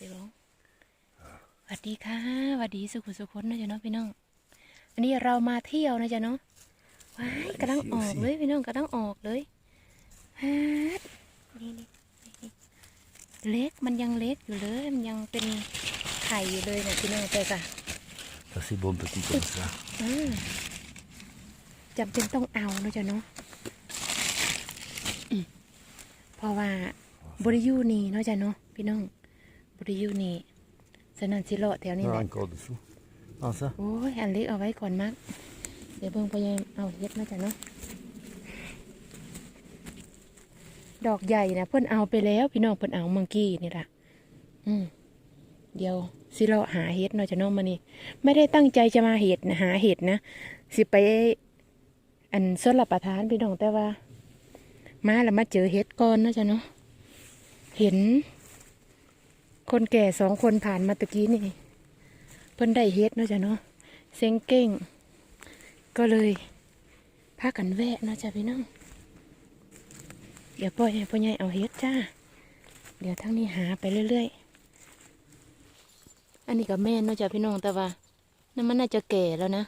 ไปบ้องสวัสดีค่ะสวัสดีสุขุสุขคนนะจ๊ะเนาะพี่น้อง อันนี้เรามาเที่ยวนะจ๊ะเนาะ ว้ายกำลังออกเลยพี่น้องกำลังออกเลยฮัดนี่นี่นี่เล็กมันยังเล็กอยู่เลย มันยังเป็นไข่อยู่เลยนะพี่น้องแต่กะ Ça c'est bon petit comme ça. อืมจำเป็นต้องเอานะจ๊ะเนาะอืมเพราะว่าบริยูนี่เนาะจ๊ะเนาะพี่น้อง บริยูนี่สนันสิเลาะแถวนี้ Non, แหละ encore dessous. Non, ça โอ้ย อันเล็กเอาไว้ก่อนมัก เดี๋ยวเบิ่งพยายามเอาเฮ็ดมาจ้ะเนาะ ดอกใหญ่นะเพิ่นเอาไปแล้ว พี่น้องเพิ่นเอาเมื่อกี้นี่ล่ะ อืม เดี๋ยวสิเราะหาเฮ็ดเนาะจ้ะเนาะมื้อนี้ไม่ได้ตั้งใจจะมาเฮ็ดนะหาเฮ็ดนะ สิไป อันสลับประทานพี่น้องแต่ว่า มาแล้วมาเจอเฮ็ดก่อนเนาะจ้ะเนาะ เห็น คนแก่สองคนผ่านมาตะกี้นี่ เพิ่นได้เฮ็ดเนาะจ้ะเนาะเซ็งเก้ง ก็เลยพากันแวะเนาะจ้ะพี่น้อง เดี๋ยวปล่อยให้พ่อใหญ่เอาเฮ็ดจ้า เดี๋ยวทั้งนี้หาไปเรื่อยๆ อันนี้ก็แม่นเนาะจ้ะพี่น้องแต่ว่านั่นมันน่าจะแก่แล้วนะ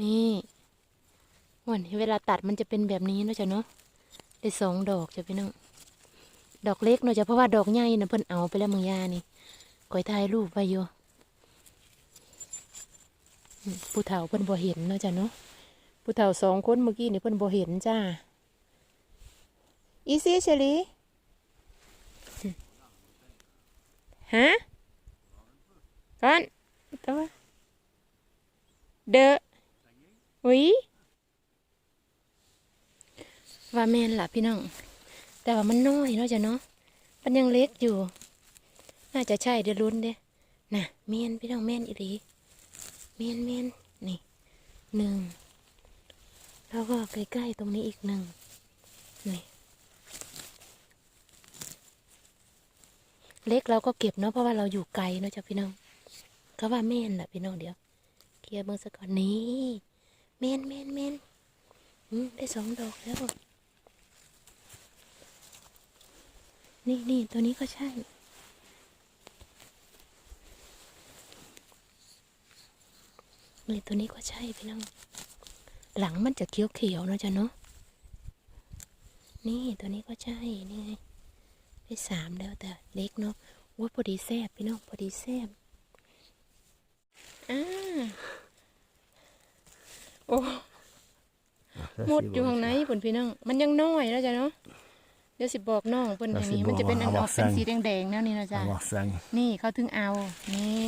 นี่วันเวลาตัดมันจะเป็นแบบนี้เนาะจ้ะเนาะได้สองดอกจ้ะพี่น้อง ดอกเล็กเนาะจ้ะเพราะว่าดอกใหญ่นะเพิ่นเอาไปแล้วมึงยานี่ก้อยถ่ายรูปไว้อยู่ผู้เฒ่าเพิ่นบ่เห็นเนาะจ้ะเนาะผู้เฒ่าสองคนเมื่อกี้นี่เพิ่นบ่เห็นจ้าอีซี่เชลีฮะก่อนตัวเดอะวิว่าแม่นล่ะพี่น้อง แต่ว่ามันน้อยเนาะจ้ะเนาะมันยังเล็กอยู่ น่าจะใช่เดี๋ยวลุ้นเด้น่ะแม่นพี่น้องแม่นอีหลีเมียนเมียนนี่หนึ่งแล้วก็ใกล้ๆตรงนี้อีกหนึ่งนี่เล็กเราก็เก็บเนาะเพราะว่าเราอยู่ไกลเนาะจ้ะพี่น้องก็ว่าเมนแหละพี่น้องเดี๋ยวเคลียร์เบิ้งซะก่อนนี่เมนเมนเมนอืมได้สองดอกแล้ว นี่นี่ตัวนี้ก็ใช่ นี่ตัวนี้ก็ใช่พี่น้อง หลังมันจะเขียวๆเนอะจ๊ะเนาะ นี่ตัวนี้ก็ใช่ นี่ไงได้สามแล้วแต่เล็กเนาะว่าพอดีแซบพี่น้องพอดีแซบอ่าโอ้ Ça, หมด c'est อยู่ bon, ข้างใน ça. ผลพี่น้อง มันยังน้อยแล้วจ้ะเนาะ เดี๋ยวสิบอกน้องเพิ่นอะอย่างนี้สิบอกมันจะเป็นอันออกเอาเป็นสั่งสีแดงๆแล้วนี่นะจ๊ะ Avoir cinq. นี่เขาถึงเอานี่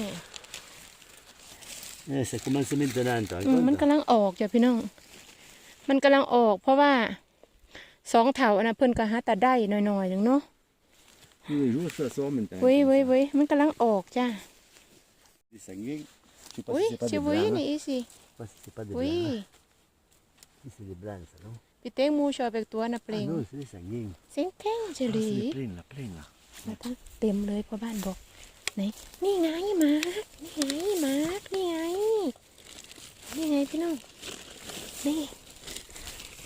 Eh, ça commence maintenant, t'as อืมมัน raison. กำลังออกจ้ะพี่น้อง มันกำลังออก เพราะว่าสองเถาอันนะเพิ่นก็หาแต่ได้หน่อยๆอย่างเนาะ Tous les jours, ça sort maintenant. เว้ยเว้ยเว้ยมันกำลังออกจ้ะ C'est sanguin. Je sais pas อุ้ย si c'est pas ชิ des วุ้ย blancs. นี่ hein. อีสิ Je sais pas si c'est pas des อุ้ย blancs. hein. Si c'est des blancs, ça, non พี่เต้งมูชอบเป็กตัวนะเปล Ah ง non, c'est des sanguins. เสียงแข้งเฉ Ah, ลี c'est des pleins, là, pleins, là. มาทั้งเต็มเลยพ่อบ้านบอกไหนนี่ไงมาร์กนี่ไงมาร์กนี่ไงนี่ไงพี่น้องนี่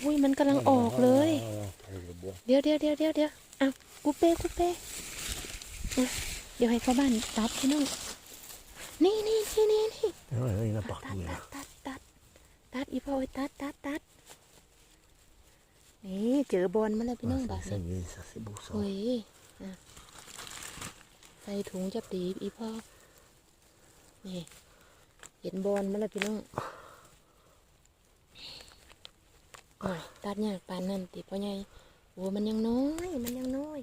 อุ้ยมันกำลังออกเลย Ah, avec le bois. เดี๋ยวเดี๋ยวเดี๋ยวเดี๋ยวเดี๋ยวอ้าวกูเป้กูเป้อะเดี๋ยวให้พ่อบ้านตัดพี่น้องนี่นี่นี่นี่นี่ Ah ouais, ouais, il y en a ตัด partout, ตั là. ดตัดตัดตัดอีพ่อไอ้ตัดตัดตัด นี่เจอบอลมาแล้วพี่น้อง Ah, บาด c'est นี้ sanguin, ça, c'est beau, ça. เฮ้ยอะใส่ถุงจับดีอีพ่อนี่เห็นบอลมาแล้วพี่น้องโอ้ยตัดยากปานนั่นติพ่อใหญ่โอ้มันยังน้อย มันยังน้อย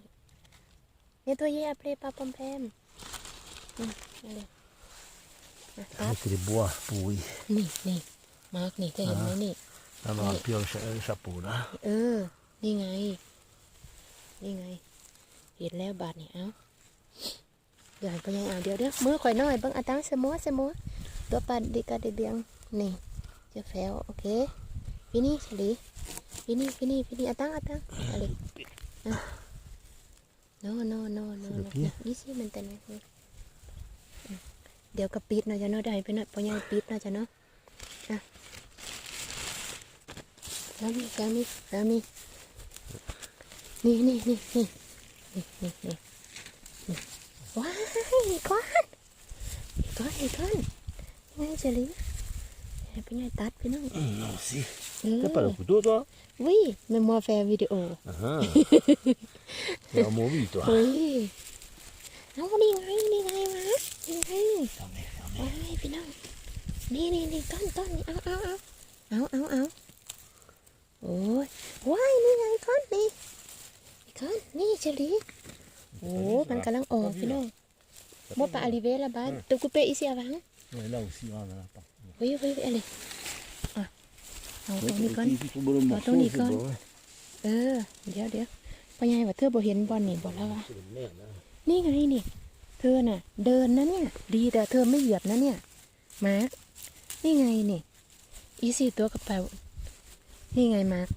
เนี่ยตัวใหญ่อะเพลปลาปอมแพมอืมเอาเลยอะตัด Avec les bois pourris. นี่นี่มาร์กนี่จะเห็นไหมนี่ On aura plus un cha- un chapeau, là. เออ นี่ไง นี่ไง เห็นแล้วบาทนี่เอาเดี๋ยวให้พ่อยังเอาเดี๋ยวเดี๋ยวมือข่อยหน่อยเบังอาตังเสมัวเสมัวตัวปัดดีกาเดียงนี่เจะแฟวโอเคพี่นี่ฉลีพี่นี่พี่นี่พี่นี่อาตังอาตังอะไรอะ no no no no C'est le no pied. นี่สิมันแต่นี่อืมเดี๋ยวก็ปิดเนาะจะเนาะได้ไปเนาะพ่อยังปิดเนาะจะเนาะอะ แล้วมีแล้วมีแล้วมีนี่นี่นี่นี่นี่นี่นี่ว้ายอีกก้อนอีกก้อนอีกก้อนไงเฉลีให้พี่ใหญ่ตัดพี่น้อง Non, si. เออ T'as pas le couteau, toi วิเมมโมแฟร์วิดีโอ Ah. C'est à mon vie, toi. เฮ้ยเอานี่ไงนี่ไงมานี่ไง Fermez, fermez. ว้ายพี่น้องนี่นี่นี่ต้นต้นนี่เอาเอาเอาเอาเอาเอาโอ้ยว้ายนี่ไงก้อนนี่อีกก้ อนนี่เฉลีโอ้มันกำลังออกพี่น้องมดปลาอาริเวละบ้านตัวกูเปะอีเสียวัง Ouais, là aussi, là, là, là. par- เฮ้ยเฮ้ยอะไรอะเอาตรงนี้ก่อน Tu tombes le Attends, morceau, Nicole. c'est bon, ouais. เออเดี๋ยวเดี๋ยวพ่อใหญ่ว่าเธอบ่เห็นบอลนี่บอกแล้วว่า C'est de merde, hein. นี่ไงนี่เธอน่ะ เดินนะเนี่ย ดีแต่เธอไม่เหยียบนะเนี่ยมาร์คนี่ไงนี่อีสี่ตัวกระเป๋านี่ไงมาร์ค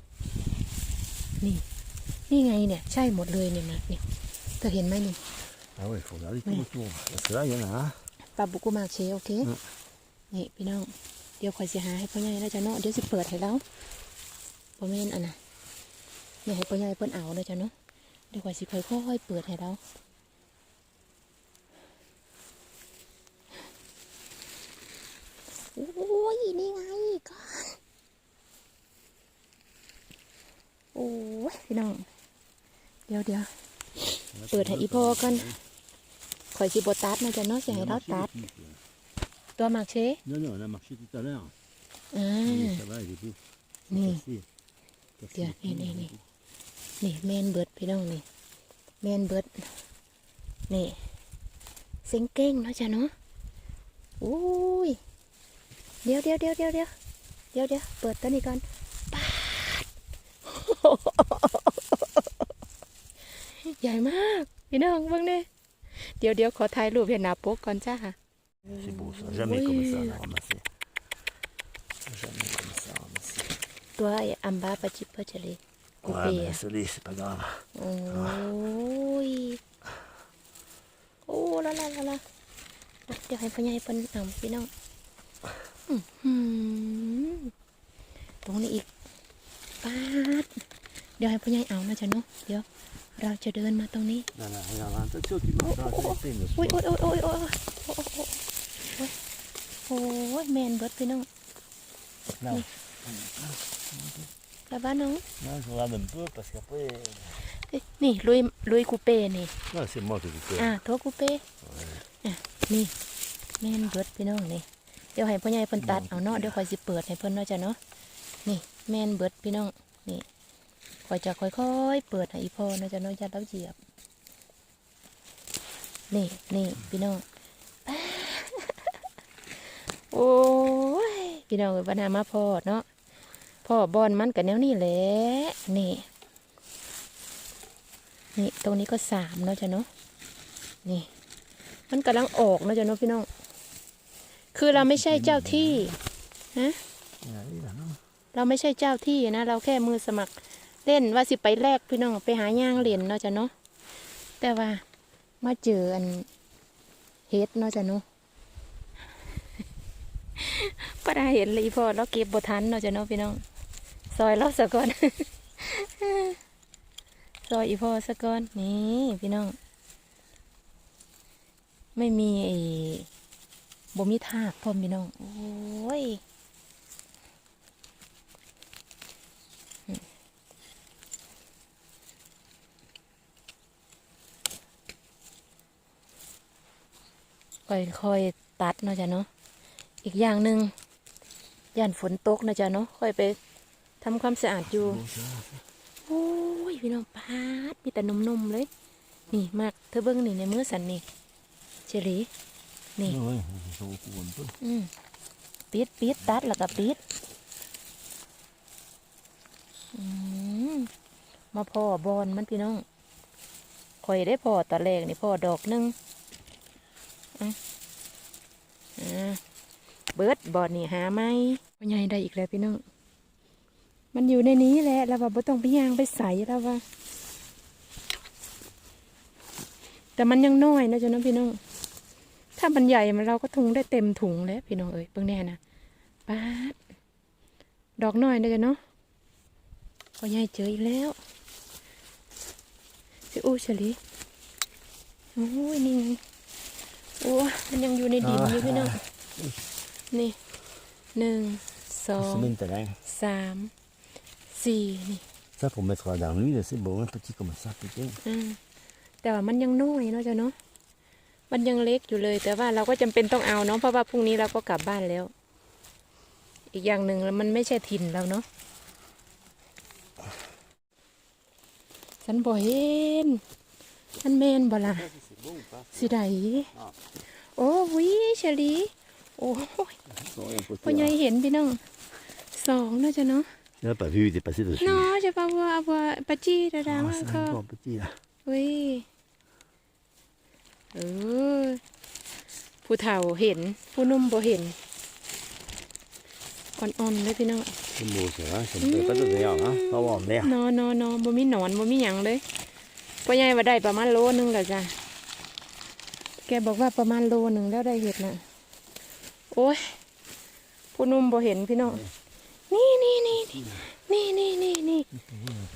นี่ นี่ไงเนี่ยใช่หมดเลยเนี่ยมาร์คเนี่ยเธอเห็นไหมนี่ Ah ouais, il faut regarder tout autour. Parce que là, il y en a un. ปลาบุกุมาร์คเชโอเค อืม นี่พี่น้อง เดี๋ยวคอยสิหาให้พ่อใหญ่แล้วจ้ะเนาะ เดี๋ยวสิเปิดให้แล้วพ่อแม่นอันน่ะเนี่ยให้พ่อใหญ่เพิ่นเอาเลยจ้ะเนาะ เดี๋ยวคอยสิค่อยๆเปิดให้แล้วโอ้ยนี่ไงก่อน โอ้ยพี่น้องเดี๋ยวเดี๋ยวเปิดให้อีพ่อกันคอยสิบตัดนะจ๊ะเนาะสิให้เราตัด ตัวหมักเช Non, non, on a marché tout à l'heure. อ่า Oui, ça va, il est beau. Nè. Cassé. Cassé. Kìa, nè, nè, nè. นี่แมนเบิดพี่น้องนี่แมนเบิดนี่เซ็งเก้งเนาะจ๊ะเนาะโอ้ยเดี๋ยวเดี๋ยวเดี๋ยวเดี๋ยวเดี๋ยวเดี๋ยวเดี๋ยวเปิดตัวนี้ก่อนปาด ใหญ่มากพี่น้องเบิ่งนี่เดี๋ยวเดี๋ยวขอถ่ายรูปเห็นหน้าปกก่อนจ้า C'est beau, ça. Jamais Oui. comme ça, on a ramassé. Jamais comme ça, ramassé. ตัวไอ้อัมบาปะจิปปะเจเลยกู Ouais, เปี mais ย désolé, c'est pas grave. โอ้ย โอ้ละละละละเดี๋ยวให้พ่อใหญ่เพิ่นเอาพี่น้องอื้อหือตรงนี้อีกปาด เดี๋ยวให้พ่อใหญ่เอานะจ๊ะเนาะเดี๋ยว เราจะเดินมาตรงนี้นั่นนะยาลานต้องช่วยกินโอ้โอ้โอ้ยโอ้ยโอ้ยโอ้ยโอ้ยโอ้ยแมนเบิร์ดพี่น้องนี่ลาบ้านน้องนั่นคือลาเป็นเพื่อปัสกับเป้นี่ลุยลุยกูเป้นี่นั่นสิมอสกูเป้อ่าโอกูเป้นี่แมนเบิร์ดพี่น้องนี่เดี๋ยวให้พ่อใหญ่เพิ่นตัดเอาเนาะเดี๋ยวคอยสิเปิดให้เพิ่นเนาะจ้ะเนาะนี่แมนเบิร์ดพี่น้องนี่ คอยจะค่อยๆ เปิดให้อีพ่อเนาะจ้ะเนาะอย่าเราเหยียบ นี่นี่พี่น้องป๊าโอ้ยพี่น้องเอ้ยปัญหามาพ่อเนาะพ่อบอลมันกับแนวนี่แหละนี่นี่ตรงนี้ก็สามเนาะจ้ะเนาะนี่ มันกำลังออกเนาะจ้ะเนาะพี่น้อง คือเราไม่ใช่เจ้าที่ฮะ Il arrive, là, non เราไม่ใช่เจ้าที่นะ เราแค่มือสมัคร เล่นว่าสิไปแลกพี่น้องไปหาย่างเหรียญเนาะจ้ะเนาะแต่ว่ามาเจออันเฮ็ดเนาะจ้ะเนาะป้าเห็นเลยพอเราเก็บบทันเนาะจ้ะเนาะพี่น้องซอยเราสะก่อนซอยอีพอสะก่อนนี่พี่น้อง ไม่มีไอ้บ่มีทากพร้อมพี่น้องโอ้ย ค่อยๆตัดเนาะจ้ะเนาะอีกอย่างหนึ่งย่านฝนตกนะจ๊ะเนาะค่อยไปทำความสะอาดอยู่โอ้ยพี่น้องปาดมีแต่นมๆเลย นี่มากเธอเบิ้งนี่ในมือสันนี่เฉลีนี่ Ouais, ouais, ça recouvre un peu. อืมปิดปิดตัดแล้วก็ปิดอืมมาพ่อบอลมันพี่น้องคอยได้พอตอนแรกนี่พ่อดอกหนึงอะอ่า เบิร์ดบอลนี่หาไหมพ่อใหญ่ได้อีกแล้วพี่น้อง มันอยู่ในนี้แหละแล้วว่าบ่ต้องไปย่างไปใส่แล้วว่า แต่มันยังน้อยนะจ๊ะน้องพี่น้อง ถ้ามันใหญ่มันเราก็ทุงได้เต็มถุงแล้วพี่น้องเอ้ยเบิ่งแน่นะป๊าดดอกน้อยนะจ๊ะเนาะพอใหญ่เจออีกแล้วสิอู้เฉลีโอ้ยนี่ไง มันยังอยู่ในดินอยู่พี่น้องนี่หนึ่งสอง Semaine t'as l'air. สามสี่นี่ Ça pour mettre dans l'huile, c'est bon, un petit comme ça, petit. อืมแต่ว่ามันยังน้อยเนาะจ้ะเนาะ มันยังเล็กอยู่เลย แต่ว่าเราก็จำเป็นต้องเอาเนาะ เพราะว่าพรุ่งนี้เราก็กลับบ้านแล้ว อีกอย่างหนึ่งแล้วมันไม่ใช่ถิ่นเราเนาะ ฉันบ่เห็น มันแมนบ่ล่ะ C'est bon ou pas สิไดโอ้วิเฉลีโอ้ย Non, un peu พ่อใหญ่เห็นพี่น้องสองเนาะจ้ะเนาะ Tu n'as pas vu, il est passé dessus. เนาะจะปะว่าว่าปะจี้ดาดา Ah, มา c'est ก็ encore petit là. เฮ้ยเออผู้เฒ่าเห็น ผู้หนุ่มบ่เห็น อ่อนๆเลยพี่น้อง C'est beau ça, hein. ça ne peut pas donner hein. Pas avoir l'air. นอนอนอนบ่มีหนอนบ่มีหยังเลย พ่อใหญ่ว่าได้ประมาณโลนึงแล้วจ้ะแกบอกว่าประมาณโลหนึ่งแล้วได้เห็ดน่ะโอ้ยผู้หนุ่มบ่เห็นพี่น้องนี่นี่นี่นี่นี่นี่นี่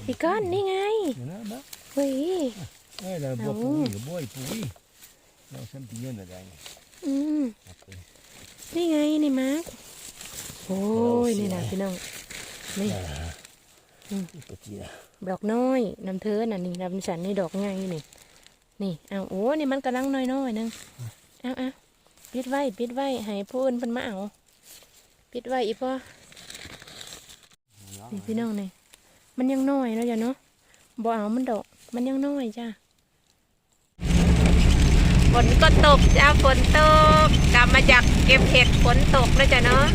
พี่ก้อนนี่ไง Il y en a là เฮ้ย Ouais, le bois Ah pourri, bon le bois est pourri. Non, c'est un petit bien dedans. อืม Après. นี่ไงนี่มาร์คโอ้ยนี่นะพี่น้องนี่ C'est petit là. ดอกน้อยน้ำเธอน่ะนี่น้ำสันนี่ดอกไงนี่ นี่เอาโอ้นี่มันกำลังน้อยน้อยๆนึงเอาเอาปิดไว้ปิดไว้ให้ผู้อื่นเพิ่นมาเอาปิดไว้อีพ่อนี่พี่น้องนี่มันยังน้อยเนาะจ้ะเนาะบ่เอามันดอก มันยังน้อยจ้าฝนก็ตกจ้าฝนตกกลับมาจากเก็บเห็ดฝนตกแล้วจ้ะเนาะ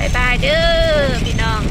บายบายเด้อพี่น้อง